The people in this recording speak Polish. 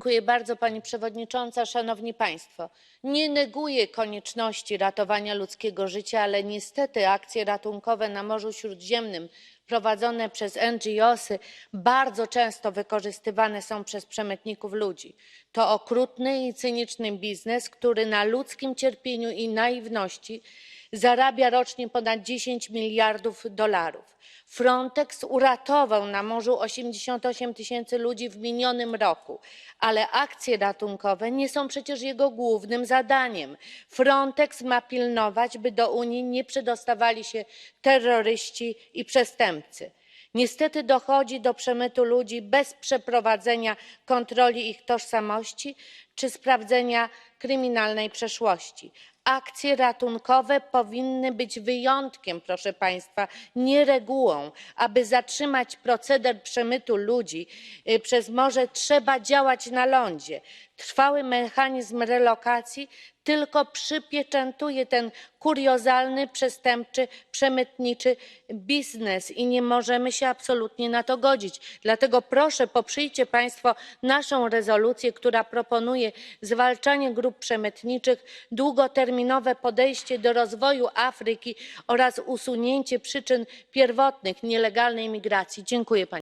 Dziękuję bardzo pani przewodnicząca, szanowni państwo. Nie neguję konieczności ratowania ludzkiego życia, ale niestety akcje ratunkowe na Morzu Śródziemnym prowadzone przez NGOsy bardzo często wykorzystywane są przez przemytników ludzi. To okrutny i cyniczny biznes, który na ludzkim cierpieniu i naiwności zarabia rocznie ponad 10 miliardów dolarów. Frontex uratował na morzu 88 tysięcy ludzi w minionym roku, ale akcje ratunkowe nie są przecież jego głównym zadaniem. Frontex ma pilnować, by do Unii nie przedostawali się terroryści i przestępcy. Niestety dochodzi do przemytu ludzi bez przeprowadzenia kontroli ich tożsamości czy sprawdzenia kryminalnej przeszłości. Akcje ratunkowe powinny być wyjątkiem, proszę państwa, nie regułą. Aby zatrzymać proceder przemytu ludzi y, przez morze, trzeba działać na lądzie. Trwały mechanizm relokacji tylko przypieczętuje ten kuriozalny, przestępczy, przemytniczy biznes i nie możemy się absolutnie na to godzić. Dlatego proszę, poprzyjcie Państwo naszą rezolucję, która proponuje zwalczanie grup przemytniczych, długoterminowe podejście do rozwoju Afryki oraz usunięcie przyczyn pierwotnych nielegalnej migracji. Dziękuję.